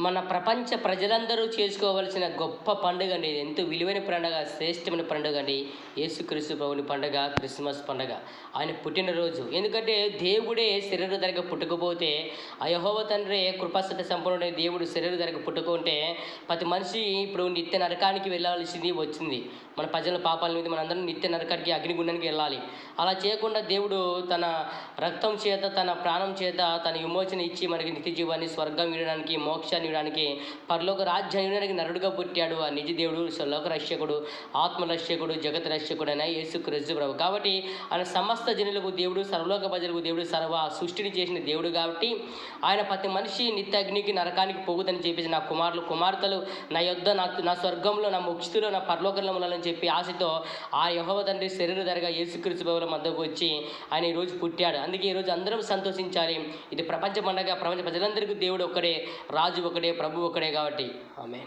మన ప్రపంచ ప్రజలందరూ చేసుకోవలసిన గొప్ప పండుగ అండి ఇది. ఎంతో విలువైన పండుగ శ్రేష్టమైన పండుగ అండి. యేసుక్రీస్తు ప్రభుని పండుగ క్రిస్మస్ పండుగ. ఆయన పుట్టినరోజు. ఎందుకంటే దేవుడే శరీర ధరగా పుట్టకపోతే ఆ తండ్రి కృపాసత సంపన్నుడైన దేవుడు శరీర ధరకు పుట్టుకుంటే ప్రతి మనిషి ఇప్పుడు నిత్య నరకానికి వెళ్ళాల్సింది వచ్చింది. మన ప్రజల పాపాల మీద మనందరం నిత్య నరకానికి అగ్నిగుండానికి వెళ్ళాలి. అలా చేయకుండా దేవుడు తన రక్తం చేత తన ప్రాణం చేత తన విమోచన ఇచ్చి మనకి నిత్య జీవాన్ని స్వర్గం ఇవ్వడానికి మోక్షాన్ని ఇవ్వడానికి పరలోక రాజ్యం నరుడుగా పుట్టాడు ఆ నిజ దేవుడు లోక రక్షకుడు ఆత్మ రక్షకుడు జగత్ రక్షకుడు అయిన యేసు క్రీస్తు ప్రభు. కాబట్టి ఆయన సమస్త జనులకు దేవుడు సర్వలోక ప్రజలకు దేవుడు సర్వ సృష్టిని చేసిన దేవుడు కాబట్టి ఆయన ప్రతి మనిషి నిత్య అగ్నికి నరకానికి పోగుదని చెప్పేసి నా కుమారులు కుమార్తెలు నా యొద్ద నా నా స్వర్గంలో నా ముక్షితులో నా పరలోకంలో ఉండాలని చెప్పి ఆశతో ఆ యహోవ తండ్రి శరీర ధరగా యేసుక్రీస్తు ప్రభుల మధ్యకు వచ్చి ఆయన ఈరోజు పుట్టాడు. అందుకే ఈరోజు అందరం సంతోషించాలి. ఇది ప్రపంచ పండగ ప్రపంచ ప్రజలందరికీ దేవుడు ఒక్కడే రాజు ఒకడే ప్రభు ఒకడే కాబట్టి. ఆమె